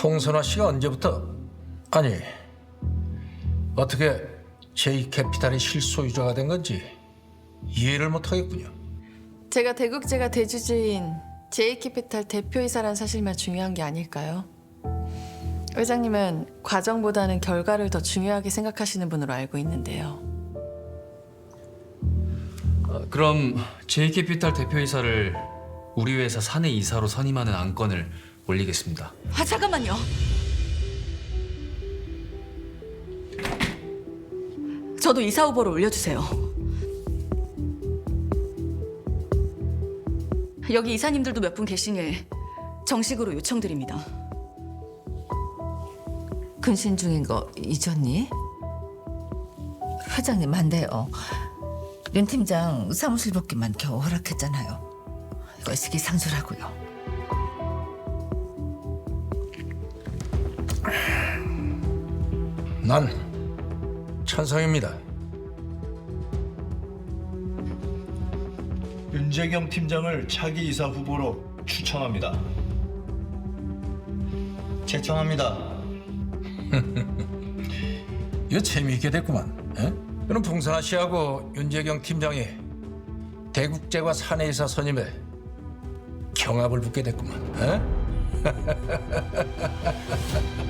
봉선화 씨가 언제부터 아니 어떻게 제이캐피탈의 실소유자가 된 건지 이해를 못하겠군요. 제가 대국제가 대주주인 제이캐피탈 대표이사란 사실만 중요한 게 아닐까요? 회장님은 과정보다는 결과를 더 중요하게 생각하시는 분으로 알고 있는데요. 어, 그럼 제이캐피탈 대표이사를 우리 회사 사내 이사로 선임하는 안건을 올리겠습니다. 아 잠깐만요. 저도 이사 후보를 올려주세요. 여기 이사님들도 몇 분 계시니 정식으로 요청드립니다. 근신 중인 거 잊었니? 회장님 안 돼요. 윤 팀장 사무실 복귀만 겨우 허락했잖아요. 이거 시기상조라고요. 난 찬성입니다. 윤재경 팀장을 차기 이사 후보로 추천합니다. 제청합니다. 이거 재미있게 됐구만. 에? 그럼 봉선화 씨하고 윤재경 팀장이 대국제과 사내이사 선임에 경합을 붙게 됐구만. 에?